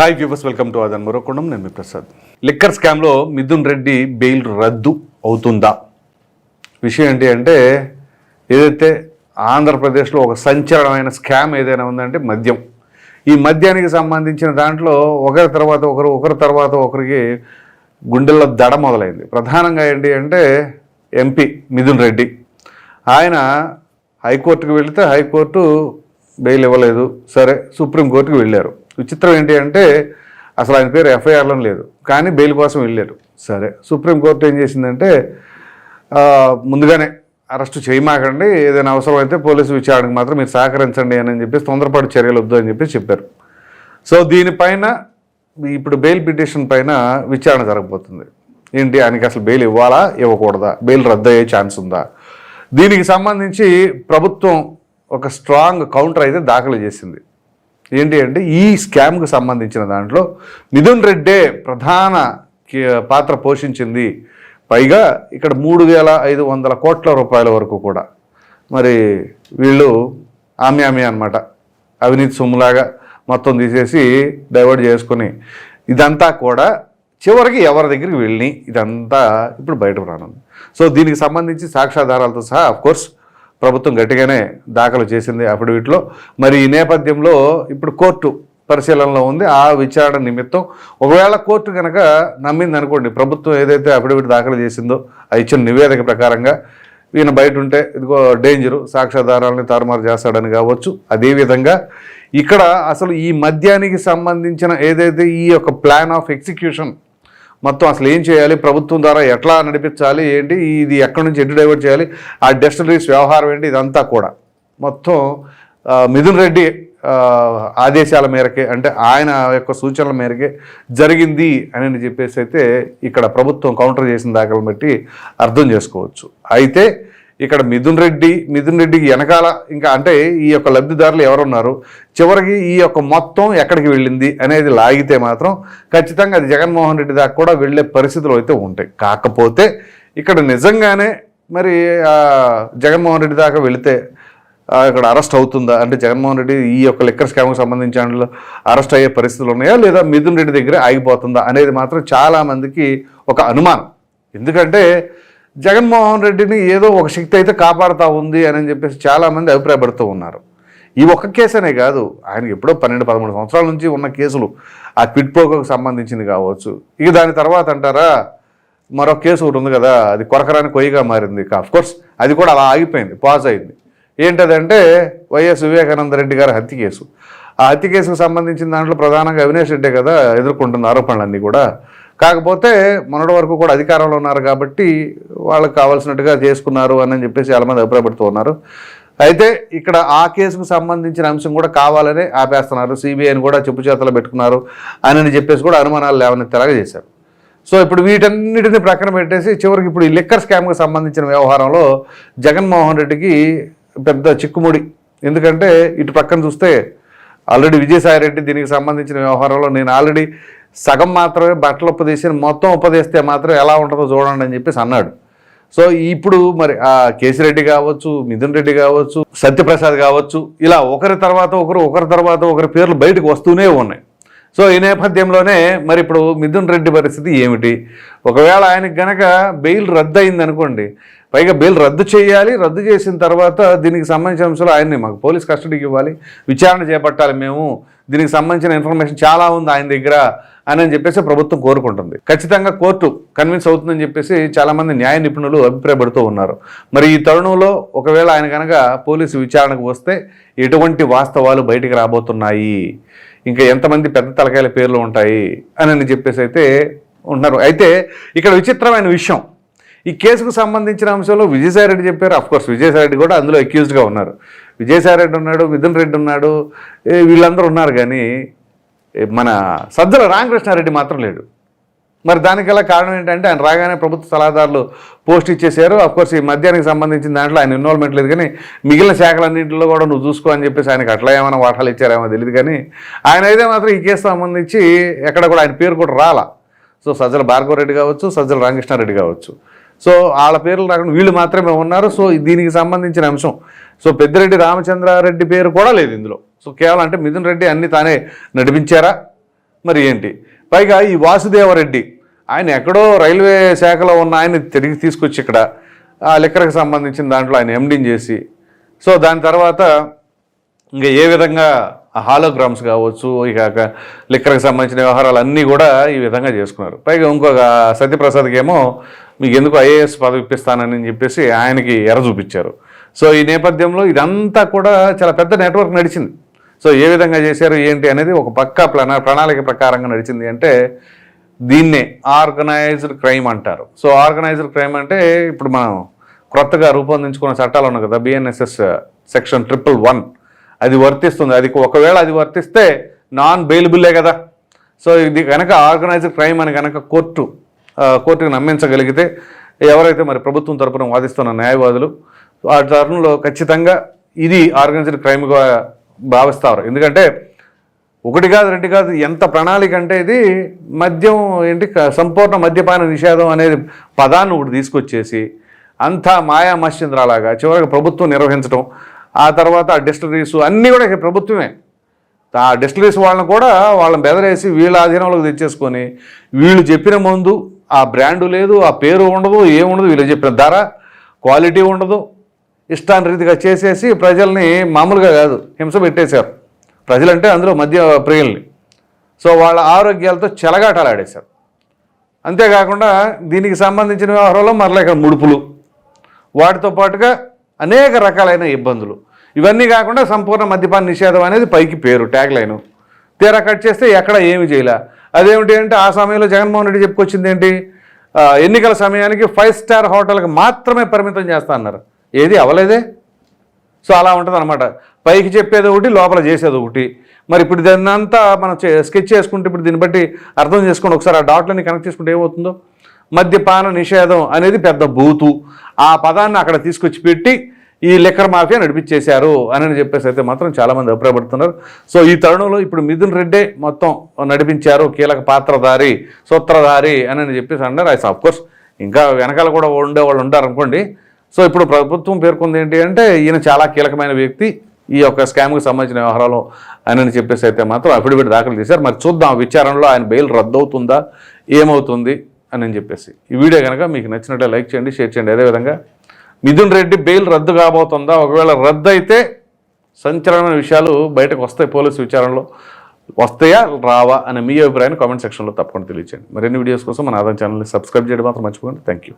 Hi viewers welcome to అదన్ మరొకొండం నేను మీ ప్రసాద్. లిక్కర్ స్కామ్లో మిథున్ రెడ్డి బెయిల్ రద్దు అవుతుందా? విషయం ఏంటి అంటే ఏదైతే ఆంధ్రప్రదేశ్లో ఒక సంచలనమైన స్కామ్ ఏదైనా ఉందంటే మద్యం. ఈ మద్యానికి సంబంధించిన దాంట్లో ఒకరి తర్వాత ఒకరు ఒకరి తర్వాత ఒకరికి గుండెల్లో దడ మొదలైంది. ప్రధానంగా ఏంటి అంటే ఎంపీ మిథున్ రెడ్డి. ఆయన హైకోర్టుకు వెళితే హైకోర్టు బెయిల్ ఇవ్వలేదు. సరే సుప్రీంకోర్టుకు వెళ్ళారు. విచిత్రం ఏంటి అంటే అసలు ఆయన పేరు ఎఫ్ఐఆర్లో లేదు. కానీ బెయిల్ కోసం వెళ్ళారు సరే. సుప్రీంకోర్టు ఏం చేసిందంటే ముందుగానే అరెస్ట్ చేయమాకండి. ఏదైనా అవసరమైతే పోలీసు విచారణకు మాత్రం మీరు సహకరించండి అని చెప్పేసి తొందరపాటు చర్యలు వద్దు అని చెప్పి చెప్పారు. సో దీనిపైన ఇప్పుడు బెయిల్ పిటిషన్ పైన విచారణ జరగబోతుంది. ఏంటి? ఆయనకి అసలు బెయిల్ ఇవ్వాలా? ఇవ్వకూడదా? బెయిల్ రద్దు అయ్యే ఛాన్స్ ఉందా? దీనికి సంబంధించి ప్రభుత్వం ఒక స్ట్రాంగ్ కౌంటర్ అయితే దాఖలు చేసింది. ఏంటి అంటే ఈ స్కామ్కు సంబంధించిన దాంట్లో మిథున్ రెడ్డే ప్రధాన పాత్ర పోషించింది. పైగా ఇక్కడ మూడు వేల ఐదు వందల కోట్ల రూపాయల వరకు కూడా. మరి వీళ్ళు ఆమె ఆమె అనమాట అవినీతి సొమ్ములాగా మొత్తం తీసేసి డైవర్ట్ చేసుకొని ఇదంతా కూడా చివరికి ఎవరి దగ్గరికి వెళ్ళి ఇదంతా ఇప్పుడు బయటకు రానుంది. సో దీనికి సంబంధించి సాక్ష్యాధారాలతో సహా కోర్స్ ప్రభుత్వం గట్టిగానే దాఖలు చేసింది అఫిడవిట్లో మరి ఈ నేపథ్యంలో ఇప్పుడు కోర్టు పరిశీలనలో ఉంది. ఆ విచారణ నిమిత్తం ఒకవేళ కోర్టు కనుక నమ్మింది అనుకోండి ప్రభుత్వం ఏదైతే అఫిడవిట్ దాఖలు చేసిందో ఆ ఇచ్చిన నివేదిక ప్రకారంగా ఈయన బయట ఉంటే ఇదిగో డేంజరు సాక్ష్యాధారాలని తారుమారు చేస్తాడని కావచ్చు. అదేవిధంగా ఇక్కడ అసలు ఈ మద్యానికి సంబంధించిన ఏదైతే ఈ యొక్క ప్లాన్ ఆఫ్ ఎగ్జిక్యూషన్ మొత్తం అసలు ఏం చేయాలి? ప్రభుత్వం ద్వారా ఎట్లా నడిపించాలి? ఏంటి? ఇది ఎక్కడి నుంచి ఎటు డైవర్ట్ చేయాలి? ఆ డెస్టినరీస్ వ్యవహారం ఏంటి? ఇదంతా కూడా. మొత్తం మిథున్ రెడ్డి ఆదేశాల మేరకే అంటే ఆయన యొక్క సూచనల మేరకే జరిగింది అని చెప్పేసి అయితే ఇక్కడ ప్రభుత్వం కౌంటర్ చేసిన దాఖలు బట్టి అర్థం చేసుకోవచ్చు. అయితే ఇక్కడ మిథున్ రెడ్డి మిథున్ రెడ్డికి వెనకాల ఇంకా అంటే ఈ యొక్క లబ్ధిదారులు ఎవరున్నారు? చివరికి ఈ యొక్క మొత్తం ఎక్కడికి వెళ్ళింది అనేది లాగితే మాత్రం ఖచ్చితంగా అది జగన్మోహన్ రెడ్డి దాకా కూడా వెళ్ళే పరిస్థితులు అయితే ఉంటాయి. కాకపోతే ఇక్కడ నిజంగానే మరి జగన్మోహన్ రెడ్డి దాకా వెళితే ఇక్కడ అరెస్ట్ అవుతుందా? అంటే జగన్మోహన్ రెడ్డి ఈ యొక్క లిక్కర్ స్కామ్కి సంబంధించిన అరెస్ట్ అయ్యే పరిస్థితులు ఉన్నాయా? లేదా మిథున్ రెడ్డి దగ్గర ఆగిపోతుందా? అనేది మాత్రం చాలా మందికి ఒక అనుమానం. ఎందుకంటే జగన్మోహన్ రెడ్డిని ఏదో ఒక శక్తి అయితే కాపాడుతూ ఉంది అని చెప్పేసి చాలామంది అభిప్రాయపడుతూ ఉన్నారు. ఈ ఒక్క కేసనే కాదు ఆయనకి ఎప్పుడో పన్నెండు పదమూడు సంవత్సరాల నుంచి ఉన్న కేసులు. ఆ క్విడ్ ప్రోకోకు సంబంధించింది కావచ్చు. ఇక దాని తర్వాత అంటారా మరో కేసు ఒకటి ఉంది కదా అది కొరకరాని కొయ్యగా మారింది. ఆఫ్ కోర్స్ అది కూడా అలా ఆగిపోయింది పాజ్ అయింది. ఏంటదంటే వైఎస్ వివేకానంద రెడ్డి గారి హత్య కేసు. ఆ హత్య కేసుకు సంబంధించిన దాంట్లో ప్రధానంగా అవినేష్ రెడ్డే కదా ఎదుర్కొంటున్న ఆరోపణలన్నీ కూడా. కాకపోతే మొన్నటి వరకు కూడా అధికారంలో ఉన్నారు కాబట్టి వాళ్ళకి కావాల్సినట్టుగా చేసుకున్నారు అని చెప్పేసి చాలామంది అభిప్రాయపడుతూ ఉన్నారు. అయితే ఇక్కడ ఆ కేసుకు సంబంధించిన అంశం కూడా కావాలని ఆపేస్తున్నారు. సిబిఐని కూడా చెప్పు చేతలో పెట్టుకున్నారు అని చెప్పేసి కూడా అనుమానాలు లేవనెత్తేలాగా చేశారు. సో ఇప్పుడు వీటన్నిటిని ప్రక్కన పెట్టేసి చివరికి ఇప్పుడు ఈ లిక్కర్ స్కామ్కి సంబంధించిన వ్యవహారంలో జగన్మోహన్ రెడ్డికి పెద్ద చిక్కుముడి. ఎందుకంటే ఇటు పక్కన చూస్తే ఆల్రెడీ విజయసాయి రెడ్డి దీనికి సంబంధించిన వ్యవహారంలో నేను ఆల్రెడీ సగం మాత్రమే బట్టలు ఉపదేశం మొత్తం ఉపదేస్తే మాత్రం ఎలా ఉంటుందో చూడండి అని చెప్పేసి అన్నాడు. సో ఇప్పుడు మరి ఆ కేసిరెడ్డి కావచ్చు మిథున్ రెడ్డి కావచ్చు సత్యప్రసాద్ కావచ్చు ఇలా ఒకరి తర్వాత ఒకరు ఒకరి తర్వాత ఒకరి పేర్లు బయటకు వస్తూనే ఉన్నాయి. సో ఈ నేపథ్యంలోనే మరి ఇప్పుడు మిథున్ రెడ్డి పరిస్థితి ఏమిటి? ఒకవేళ ఆయనకి గనక బెయిల్ రద్దు అయింది అనుకోండి పైగా బెయిల్ రద్దు చేయాలి రద్దు చేసిన తర్వాత దీనికి సంబంధించిన అంశాలు ఆయన్ని మాకు పోలీస్ కస్టడీకి ఇవ్వాలి విచారణ చేపట్టాలి మేము. దీనికి సంబంధించిన ఇన్ఫర్మేషన్ చాలా ఉంది ఆయన దగ్గర. అని అని చెప్పేసి ప్రభుత్వం కోరుకుంటుంది. ఖచ్చితంగా కోర్టు కన్విన్స్ అవుతుందని చెప్పేసి చాలామంది న్యాయ నిపుణులు అభిప్రాయపడుతూ ఉన్నారు. మరి ఈ తరుణంలో ఒకవేళ ఆయన కనుక పోలీసు విచారణకు వస్తే ఎటువంటి వాస్తవాలు బయటికి రాబోతున్నాయి? ఇంకా ఎంతమంది పెద్ద తలకాయల పేర్లు ఉంటాయి? అని అని చెప్పేసి అయితే ఉన్నారు. అయితే ఇక్కడ విచిత్రమైన విషయం. ఈ కేసుకు సంబంధించిన అంశంలో విజయసాయిరెడ్డి చెప్పారు. అఫ్కోర్స్ విజయసాయిరెడ్డి కూడా అందులో అక్యూజ్డ్గా ఉన్నారు. విజయసాయిరెడ్డి ఉన్నాడు మిథున్ రెడ్డి ఉన్నాడు వీళ్ళందరూ ఉన్నారు కానీ మన సజ్జల రామకృష్ణారెడ్డి మాత్రం లేడు. మరి దానికల్లా కారణం ఏంటంటే ఆయన రాగానే ప్రభుత్వ సలహాదారులు పోస్ట్ ఇచ్చేసారు కోర్స్ ఈ మద్యానికి సంబంధించిన దాంట్లో ఆయన ఇన్వాల్వ్మెంట్ లేదు కానీ మిగిలిన శాఖలన్నింటిలో కూడా నువ్వు చూసుకో అని చెప్పేసి ఆయనకు అట్లా ఏమైనా వాటాలు ఇచ్చారేమో తెలియదు కానీ ఆయన అయితే మాత్రం ఈ కేసు సంబంధించి ఎక్కడ కూడా ఆయన పేరు కూడా రాలా. సో సజ్జల భార్గవరెడ్డి కావచ్చు సజ్జల రామకృష్ణారెడ్డి కావచ్చు. సో వాళ్ళ పేర్లు రాకుండా వీళ్ళు మాత్రమే ఉన్నారు. సో దీనికి సంబంధించిన అంశం సో పెద్దిరెడ్డి రామచంద్రారెడ్డి పేరు కూడా లేదు ఇందులో. సో కేవలం అంటే మిథున్ రెడ్డి అన్ని తానే నడిపించారా? మరి ఏంటి? పైగా ఈ వాసుదేవరెడ్డి ఆయన ఎక్కడో రైల్వే శాఖలో ఉన్న ఆయన తిరిగి తీసుకొచ్చి ఇక్కడ ఆ లిక్కర్కి సంబంధించిన దాంట్లో ఆయన ఎండింగ్ చేసి సో దాని తర్వాత ఇంకా ఏ విధంగా హాలోగ్రామ్స్ కావచ్చు ఇక లిక్కర్కి సంబంధించిన వ్యవహారాలు అన్నీ కూడా ఈ విధంగా చేసుకున్నారు. పైగా ఇంకొక సత్యప్రసాద్కి ఏమో మీకు ఎందుకు ఐఏఎస్ పదవి ఇప్పిస్తానని చెప్పేసి ఆయనకి ఎర చూపించారు. సో ఈ నేపథ్యంలో ఇదంతా కూడా చాలా పెద్ద నెట్వర్క్ నడిచింది. సో ఏ విధంగా చేశారు ఏంటి అనేది ఒక పక్కా ప్రణా ప్రణాళిక ప్రకారంగా నడిచింది అంటే దీన్నే ఆర్గనైజ్డ్ క్రైమ్ అంటారు. సో ఆర్గనైజ్డ్ క్రైమ్ అంటే ఇప్పుడు మనం క్రొత్తగా రూపొందించుకున్న చట్టాలు ఉన్నాయి కదా బిఎన్ఎస్ఎస్ సెక్షన్ ట్రిపుల్ వన్. అది వర్తిస్తుంది. అది ఒకవేళ అది వర్తిస్తే నాన్ బెయిలబుల్లే కదా. సో ఇది కనుక ఆర్గనైజ్డ్ క్రైమ్ అని కనుక కోర్టు కోర్టుకి నమ్మించగలిగితే ఎవరైతే మరి ప్రభుత్వం తరపున వాదిస్తున్న న్యాయవాదులు ఆ తరుణంలో ఖచ్చితంగా ఇది ఆర్గనైజ్డ్ క్రైమ్గా భావిస్తారు. ఎందుకంటే ఒకటి కాదు రెండు కాదు ఎంత ప్రణాళిక అంటే ఇది మద్యం ఏంటి క- సంపూర్ణ మద్యపాన నిషేధం అనేది పదాన్ని ఒకటి తీసుకొచ్చేసి అంతా మాయా మత్స్యంద్రాలాగా చివరికి ప్రభుత్వం నిర్వహించడం ఆ తర్వాత ఆ డిస్టలరీస్ అన్నీ కూడా ప్రభుత్వమే. ఆ డిస్టలరీస్ వాళ్ళని కూడా వాళ్ళని బెదరేసి వీళ్ళ ఆధీనంలోకి తెచ్చేసుకొని వీళ్ళు చెప్పిన ముందు ఆ బ్రాండు లేదు ఆ పేరు ఉండదు ఏముండదు వీళ్ళు చెప్పిన ధర క్వాలిటీ ఉండదు ఇష్టానురీతిగా చేసేసి ప్రజల్ని మామూలుగా కాదు హింస పెట్టేశారు. ప్రజలంటే అందులో మధ్య ప్రియుల్ని. సో వాళ్ళ ఆరోగ్యాలతో చెలగాటాలు ఆడేశారు అంతేకాకుండా దీనికి సంబంధించిన వ్యవహారంలో మరలా ఇక్కడ ముడుపులు. వాటితో పాటుగా అనేక రకాలైన ఇబ్బందులు. ఇవన్నీ కాకుండా సంపూర్ణ మద్యపాన నిషేధం అనేది పైకి పేరు ట్యాగ్ లైను. తీరా కట్ చేస్తే ఎక్కడ ఏమి చేయలే. అదేమిటి అంటే ఆ సమయంలో జగన్మోహన్ రెడ్డి చెప్పుకొచ్చింది ఏంటి? ఎన్నికల సమయానికి ఫైవ్ స్టార్ హోటల్కి మాత్రమే పరిమితం చేస్తా అన్నారు. ఏది అవలేదే? సో అలా ఉంటుంది అనమాట పైకి చెప్పేది ఒకటి లోపల చేసేది ఒకటి. మరి ఇప్పుడు దాన్ని అంతా మనం స్కెచ్ చేసుకుంటే ఇప్పుడు దీన్ని బట్టి అర్థం చేసుకోండి. ఒకసారి ఆ డాట్లని కనెక్ట్ చేసుకుంటే ఏమవుతుందో? మద్యపాన నిషేధం అనేది పెద్ద బూతు. ఆ పదాన్ని అక్కడ తీసుకొచ్చి పెట్టి ఈ లిక్కర్ మాఫియా నడిపించేశారు అని చెప్పేసి అయితే మాత్రం చాలామంది అభిప్రాయపడుతున్నారు. సో ఈ తరుణంలో ఇప్పుడు మిథున్ రెడ్డే మొత్తం నడిపించారు. కీలక పాత్రధారి సూత్రధారి అని చెప్పేసి అన్నారు. ఆఫ్ కోర్స్ ఇంకా వెనకాల కూడా ఉండే వాళ్ళు ఉంటారు అనుకోండి సో ఇప్పుడు ప్రభుత్వం పేర్కొంది ఏంటి అంటే ఈయన చాలా కీలకమైన వ్యక్తి. ఈ యొక్క స్కామ్కి సంబంధించిన వ్యవహారాలు అని చెప్పేసి అయితే మాత్రం అఫిడవిట్ దాఖలు చేశారు. మరి చూద్దాం విచారణలో ఆయన బెయిల్ రద్దవుతుందా ఏమవుతుంది అని చెప్పేసి. ఈ వీడియో కనుక మీకు నచ్చినట్లే లైక్ చేయండి షేర్ చేయండి. అదేవిధంగా మిథున్ రెడ్డి బెయిల్ రద్దు కాబోతుందా? ఒకవేళ రద్దు అయితే సంచలనమైన విషయాలు బయటకు వస్తాయి పోలీసు విచారణలో. వస్తాయా రావా అనే మీ అభిప్రాయాన్ని కామెంట్ సెక్షన్లో తప్పకుండా తెలియచేయండి. మరిన్ని వీడియోస్ కోసం మన ఆదాయం ఛానల్ని సబ్స్క్రైబ్ చేయడం మాత్రం మర్చిపోకండి. Thank you